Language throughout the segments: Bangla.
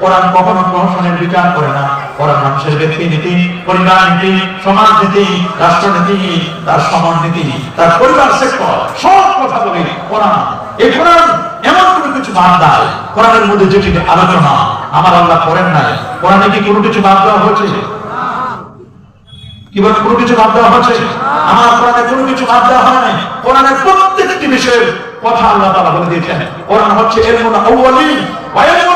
কোরআন কখনো প্রহসনের বিচার করে না। কোরআন মানুষের ব্যক্তি নীতি, পরিবার নীতি, সমাজ নীতি তার নীতি, তার পরিবার সব কথা বলে কোরআন। এই কোরআন এমন কোনো কিছু বাদ দেয় কোরআনের মধ্যে যেটি আলোচনা, আমার আল্লাহ করেন নাই। কোরআনে কি কোনো কিছু বাদ দেওয়া হয়েছে? কি বলে কোনো কিছু বাদ দেওয়া হচ্ছে আমার কোরআনে কোনো কিছু বাদ দেওয়া হয় নাই। কোরআনের প্রত্যেকটি বিষয়ের কথা আল্লাহ তাআলা বলে দিয়েছেন। কোরআন হচ্ছে ওয়া ইলমুল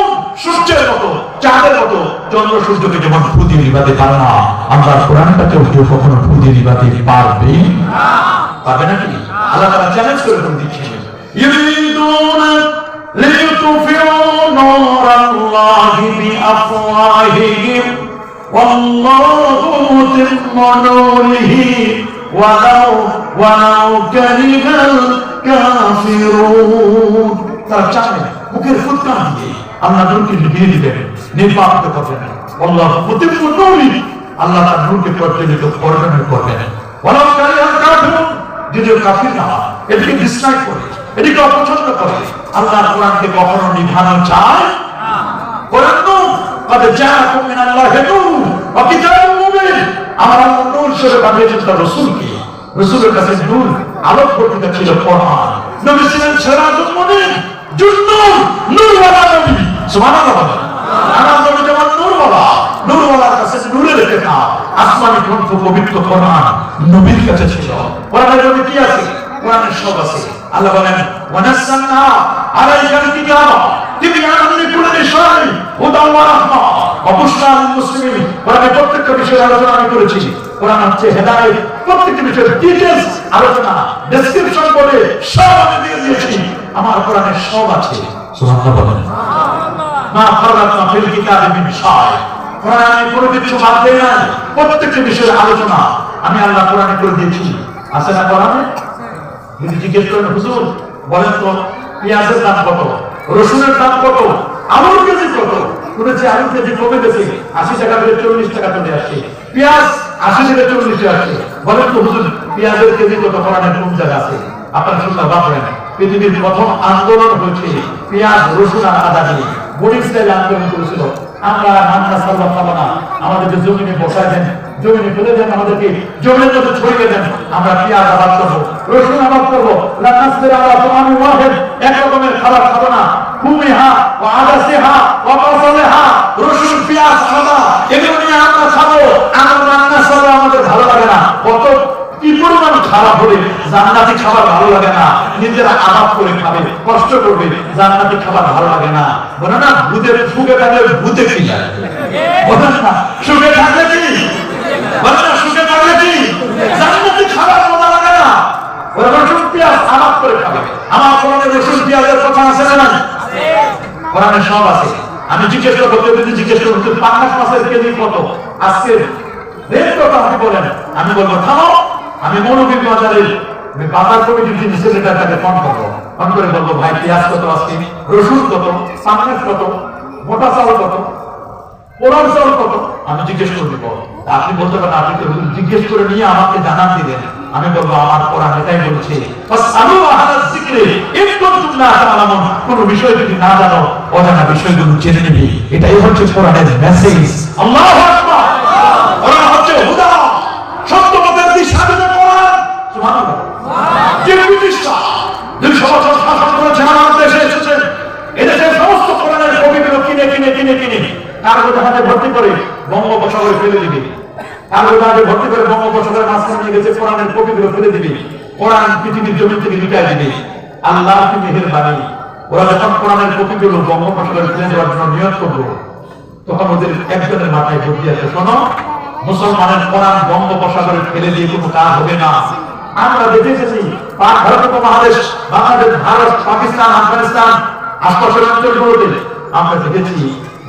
সূর্যের মতো, চাঁদের মতো চন্দ্র সূর্যকে যেমন ফুদি নিবাতে পারে না, আমরা কোরআনটাকেও কেউ কখনো ফুদি নিবাতে পারবে পারবে নাকি? আল্লাহ তারা চ্যালেঞ্জ করে করে দিচ্ছে তারা চায় মুখের ফুটকা দিয়ে। আল্লাহ নূরকে দিবেন করবেন আল্লাহ প্রতিপূর্ণ নূরই আল্লাহ তার নূরকে করবেন। করবেন যদিও না, এদিকে করে, এদিকে অপছন্দ করে। আল্লাহ কোরআনকে কখনো নিভানো চায় আমার কাছে আলোক ছিল আমার কোরআনের কোরআনের কোরআনের প্রত্যেকটা বিষয়ে আলোচনা আমি করেছি। কোরআন ডিটেইলস আলোচনা সব আমি দিয়ে দিয়েছি। আমার কোরআনে সব আছে। মা ফারাতনা ফিল কিতাবি মিন কোরআনে কোনো কিছু বাদ দেই নাই। প্রত্যেকটা বিষয়ের আলোচনা আমি আল্লাহ কোরআনে করে দিয়েছি। আছে না কোরআনে? যদি জিজ্ঞেস করেন, হুজুর, বলেন তো, পেঁয়াজের দাম কত? রসুনের দাম কত? আলুর কেজি কত? শুনেছি আলুর কেজি কমে গেছে। আশি টাকা থেকে চল্লিশ টাকা চলে আসছে। পেঁয়াজ আশি থেকে চল্লিশে আসছে। বলেন তো, হুজুর, পেঁয়াজের কেজি কত? কোরআনের কোন জায়গা আছে? আপনারা শুনতে পৃথিবীর প্রথম আন্দোলন হয়েছে পেঁয়াজ, রসুন আর আদা নিয়ে বণিক স্টাইল আন্দোলন করেছিল? আমরা নান্না সাল্লাহ খাব না। আমাদেরকে জমিনে বসায় দেন, জমিনে ফেলে দেন আমাদেরকে, জমির মধ্যে ছড়িয়ে দেন, আমরা পেঁয়াজ আবাদ করব, রসুন আবাদ করব লান্নাসের আবাদ আমি ওয়াহেদ, এক রকমের খাবার খাব না। কুমিহা ও আদাসিহা ও বাসালেহা রসুন, পেঁয়াজ, আদা, এগুলো নিয়ে আমরা খাব। আমরা রান্না সাল্লাহ আমাদের ভালো লাগে না। কত কি পরিমাণ খারাপ হলে জান্নাতি খাবার ভালো লাগে না? নিজেরা করে খাবে, কষ্ট করবে, জান্নাতি খাবার ভালো লাগে না। বলে না, ভূতের থাকলে ভূতে কি ওরা সব আছে। আমি জিজ্ঞেস করব যদি জিজ্ঞেস কত? আজকে বলেন। আমি বলব, থামো। আমি মৌলবীর বাজারের বাজার কমিটির সেক্রেটারি ফোন করব। ফোন করে বলব, ভাই, পেঁয়াজ কত রসুন কত? কত? মোটা চাউল কত? চাউল কত? আমি জিজ্ঞেস করে দিব আপনি বলতে পারেন, আপনি জিজ্ঞেস করে নিয়ে আমাকে জানান আমি বলব, আমার কোরআন এটাই বলছে কোন বিষয় যদি না জানো, অজানা বিষয়গুলো জেনে নিবি। এটাই হচ্ছে কোরআনের মেসেজ আল্লাহু আকবার কোরআন হচ্ছে হুদা সত্য পথের দিশা দেবে কোরআন সুবহানাল্লাহ যে ব্রিটিশরা দুইশো বছর শাসন করেছেন আমাদের দেশে এসেছেন এদেশের সমস্ত কোরআনের কবিগুলো কিনে কিনে কিনে কিনে জাহাজে ভর্তি করে বঙ্গোপসাগরে ফেলে দিবে। জাহাজে ভর্তি করে বঙ্গোপসাগরের মাঝখানে নিয়ে গেছে, কোরআনের কবিগুলো ফেলে দিবে। কোরআন পৃথিবীর জমি থেকে লুটাই দিবে। আল্লাহ কি মেহেরবানি ওরা যখন কোরআনের কপিগুলো বঙ্গোপসাগরে ফেলে দেওয়ার জন্য নিয়োগ করল, তখন ওদের একজনের মাথায় বুদ্ধি আছে, শোনো, মুসলমানের কোরআন বঙ্গোপসাগরে ফেলে দিয়ে কোনো কাজ হবে না। আমরা দেখে এসেছি, পাক ভারত উপমহাদেশ, বাংলাদেশ, ভারত, পাকিস্তান, আফগানিস্তান আশপাশের অঞ্চলগুলোতে আমরা দেখেছি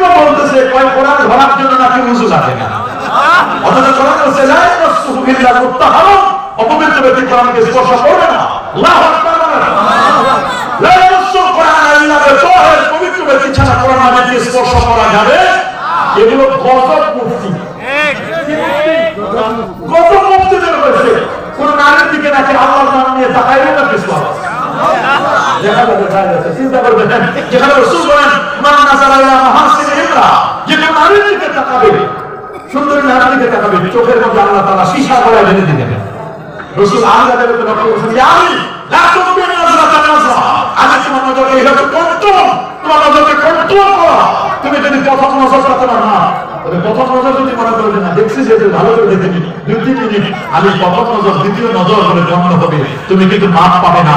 মুফতিগুলো বলতেছে কয় কোরআন ধরার জন্য নাকি উজু লাগে না? অথচ কোরআন বলছে লা ইয়াসুহু ইল্লা মুত্তাহারুন অপবিত্র ব্যক্তি কোরআনকে স্পর্শ করবে না। আল্লাহু আকবার লা ইয়াসুহু কোরআন ইল্লা বিতাহের পবিত্র ব্যক্তি ছাড়া কোরআন মাজিদকে স্পর্শ করা যাবে? এগুলো গজব মুফতি। গজব মুফতিদের হয়েছে কোন নারীর দিকে নাকি আল্লাহর নাম নিয়ে তাকাইলে না কিছু যাচ্ছে, চিন্তা করবেন যেখানে রসুল বলেন মান নাজারা ইলা মাহাসিনি ইমরা যে কোন নারীর দিকে তাকাবে সুন্দরী নারীর দিকে তাকাবে চোখের মধ্যে আল্লাহ তাআলা সীসা করে ঢেলে দিবেন রসুল আল্লাহ দেবে তো লক্ষ্য করেছেন যে আমি লা তুকবির নাজরাতান নাজরা আমি তোমার নজরকে এইভাবে কন্ট্রোল তোমার নজরকে কন্ট্রোল করো তুমি যদি প্রথম নজরটা তোমার না তবে প্রথম নজর যদি মনে করবে না, দেখছি যে ভালো করে দেখে নি। দুই আমি প্রথম নজর, দ্বিতীয় নজর করে বন্ধ হবে। তুমি কিন্তু মাপ পাবে না।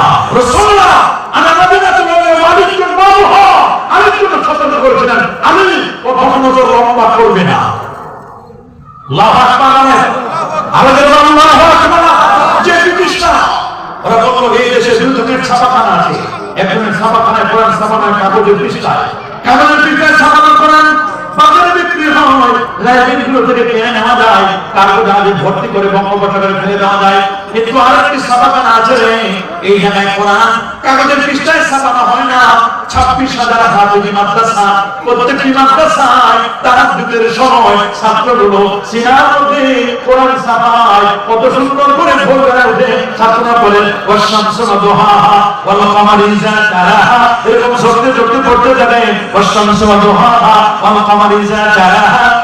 কাগজের পৃষ্ঠায়। কাগজের পৃষ্ঠায় ছাপানো কোরআন লাইব্রেরিগুলো থেকে নেওয়া যায় ভর্তি করে বঙ্গোপসাগরে ফেলে দেওয়া যায়, কিন্তু আরেকটি ছাপাখানা আছে এই জায়গায় কোরআন কাগজের পৃষ্ঠায় ছাপানো হয় না। ছাব্বিশ হাজার মাদ্রাসা, প্রত্যেকটি মাদ্রাসায় তারা যুগের সময় ছাত্রগুলো সিনার মধ্যে কোরআন ছাপায়, কত সুন্দর করে ভোরবেলা উঠে ছাত্ররা বলেন ওয়াশামসু ওয়াদুহাহা ওয়াল কামারি এরকম সত্যি পড়তে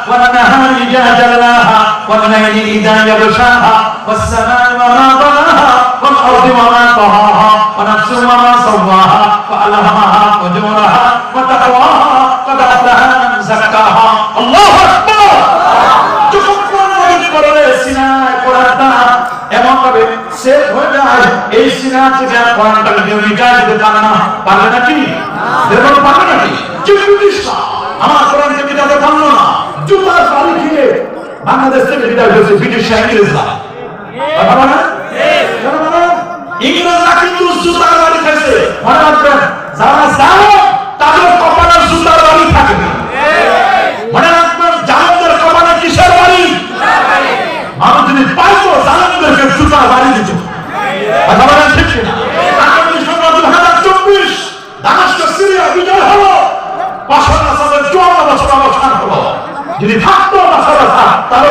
ওয়ান নাহারি ইযা জালাহা ওয়াল লাইলি ইযা ইয়াগশাহা ওয়াস সামা'i ওয়া মা বানাহা ওয়াল আরদি ওয়া মা তাহাহা ওয়া নাফসিন ওয়া মা সাওয়াহা فألهمها فجورها وتقواها قد أفلح من زكاها الله أكبر যখন কোরআন নাযিল করে সিনায় কোরআনটা এমন ভাবে সেট হয়ে যায় এই সিনা থেকে আর কোরআনটা কেউ মিটাই দিতে পারে না পারবে নাকি দেখুন পারবে নাকি যে ব্রিটিশরা আমার জুতার বাড়ি খেয়ে বাংলাদেশ থেকে বিদায় হয়েছে ব্রিটিশরা ইংরেজরা। ইংরেজরা কিন্তু জুতার বাড়ি খাইছে। যারা জানো তাদের কপালে জুতার থাকে না। কপালে কিসের বাড়ি? মানুষ যদি পাইতো বাড়ি দিত কথা বলেন ঠিক কিনা আগামী সময় দু হাজার চব্বিশ দামেস্ক সিরিয়া বিজয় হলো বাশার আসাদের চুয়ান্ন বছর অবসান হলো যদি থাকতো বাশার আসাদ তারও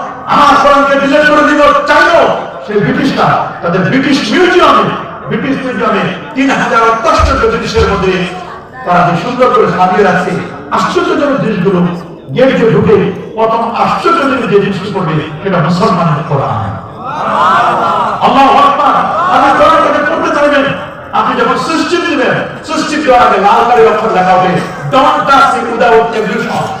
আমার কোরআনকে ডিলেট আশ্চর্যজনক জিনিসগুলো, গেট ঢুকে প্রথম আশ্চর্যজনক যে জিনিসটি করবে, সেটা মুসলমানের কোরআন। চাইবেন আপনি যখন সৃষ্টি দিবেন, সৃষ্টি দেওয়ার আগে লাল কালি অক্ষর লেখা হবে don't touch evolution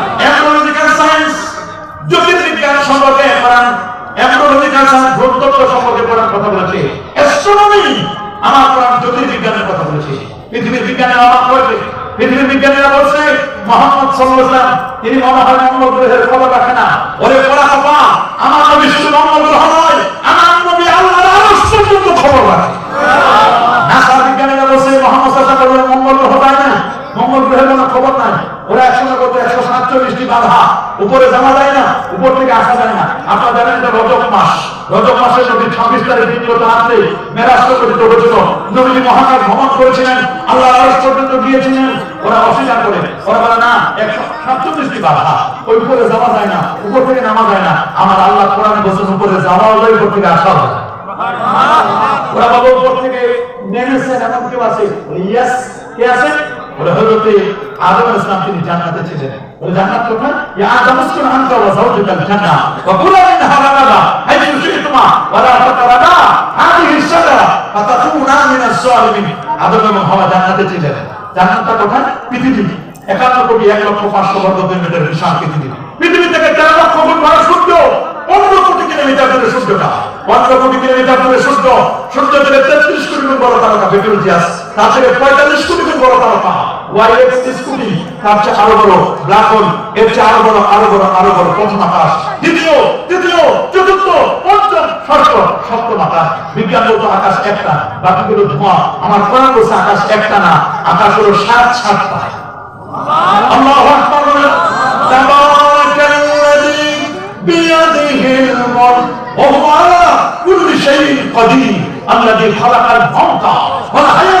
astrological science ভূতত্ত্ব সম্পর্কে কোরআন কথা বলেছে? অ্যাস্ট্রোনমি আমার কোরআন জ্যোতির্বিজ্ঞানের কথা বলেছে। পৃথিবীর বিজ্ঞানের অবাক হয়েছে পৃথিবীর বিজ্ঞানীরা বলছে মোহাম্মদ সাল্লাল্লাহু তিনি মনে হয় মঙ্গল গ্রহের খবর রাখে না। ওরে পড়া বাবা আমার নবী শুধু মঙ্গল গ্রহ নয় আমার নবী আল্লাহর আরশ পর্যন্ত খবর রাখে। নাসা বিজ্ঞানীরা বলছে মোহাম্মদ সাল্লাল্লাহু আলাইহি মঙ্গল গ্রহ যায় না মঙ্গল গ্রহের কোনো খবর নাই ওরা একসময় কত একশো সাতচল্লিশটি বাদ বাধা। উপরে জানা যায় না, উপর থেকে আসা যায় না। আপনারা জানেন এটা মাস। মাসের ছাব্বিশ তারিখ মেরাজ হয়েছিল মহাকাশ ভ্রমণ করেছিলেন আল্লাহ পর্যন্ত গিয়েছিলেন। ওরা অস্বীকার করে, ওরা বলে, না, একশো সাতচল্লিশটি বাধা। ওই উপরে যাওয়া যায় না, উপর থেকে নামা যায় না। আমার আল্লাহ কোরআনে উপরে যাওয়া হলে উপর থেকে আসা ওরা উপর থেকে নেমেছেন এমন কেউ আছে? ইয়েস কে বলে কোটি এক লক্ষ পাঁচশো বর্গ কিলোমিটার বিশাল পৃথিবী। পৃথিবী থেকে তেরো লক্ষ গুণ বড় সূর্য। পনেরো কোটি কিলোমিটার দূরে সূর্যটা। পনেরো কোটি কিলোমিটার দূরে সূর্য। সূর্য থেকে তেত্রিশ কোটি বড় তারকা বেটুলজিয়াস তার থেকে পঁয়তাল্লিশ কোটি গুণ বড় তারকা ওয়াই এক্স কোটি তার চেয়ে আরো বড় ব্ল্যাক হোল এর চেয়ে আরো বড় আরো বড় আরো বড় প্রথম আকাশ দ্বিতীয় তৃতীয় চতুর্থ পঞ্চম ষষ্ঠ সপ্তম আকাশ বিজ্ঞান বলতো আকাশ একটা বাকিগুলো ধোঁয়া আমার কোরআন বলছে আকাশ একটা না আকাশ হলো সাত সাতটা الله أكبر تبارك الذي بيده الملك وهو على كل شيء قدير الذي خلق الموت والحياة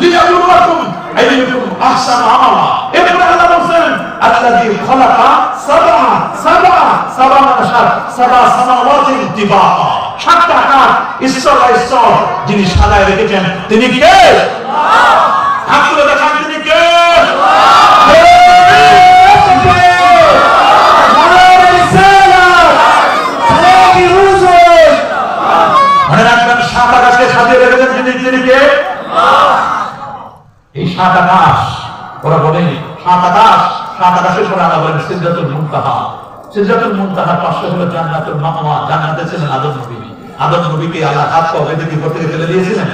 লিয়াবলুয়াকুম আইয়ুকুম আহসানু আমালা। এরপরে আল্লাহ বলেন আল্লাযী খালাকা সাবআ সাবআ মানে সাতটা আকাশ ঈশ্বর ঈশ্বর যিনি সাজায় রেখেছেন তিনি কে? দেখা সিদ্ধাতুল মুনতাহা। সিদ্ধাতুল মুনতাহার পাশে হলো জান্নাতুল মাহওয়া জান্নাতে ছিলেন আদম নবী। আদম নবীকে আল্লাহ হাত পা বেঁধে কি করতে ফেলে দিয়েছিলেন।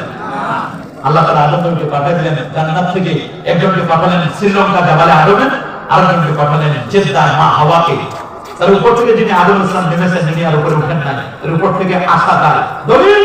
আল্লাহ তাআলা আদম নবীকে পাঠিয়ে দিলেন। জান্নাত থেকে একজনকে পাঠালেন শ্রীলঙ্কা জাবালে আদমে আরেকজনকে পাঠালেন জেদ্দার মা হাওয়াকে। তার উপর থেকে যিনি আদম ইসলাম নেমেছেন, যিনি আর উপরে উঠেন নাই এর উপর থেকে আশা তার দলিল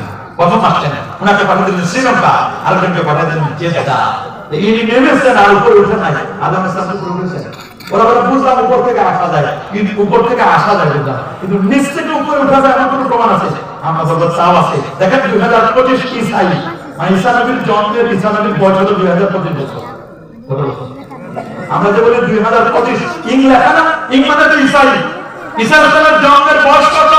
দিলেন শ্রীলঙ্কা, জেদ্দা। ইনি নেমেছেন আর উপরে উঠে নাই। উপরে উঠেছেন। ওরা বলে বুঝলাম উপর থেকে আসা যায়। কিন্তু উপর থেকে আসা যায় কিন্তু নিচ থেকে উপরে উঠা যায় এমন কোনো প্রমাণ আছে? আমরা বলব আছে। দেখেন দুই হাজার পঁচিশ মানে ঈসা নবীর জন্মের ঈসা নবীর বয়স হলো দুই হাজার পঁচিশ বছর? আমরা যে বলি দুই হাজার পঁচিশ ইং লেখা না? ইং মানে তো ঈসা নবীর জন্মের বয়স কত?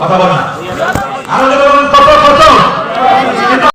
কথা বল না। আরও কত কত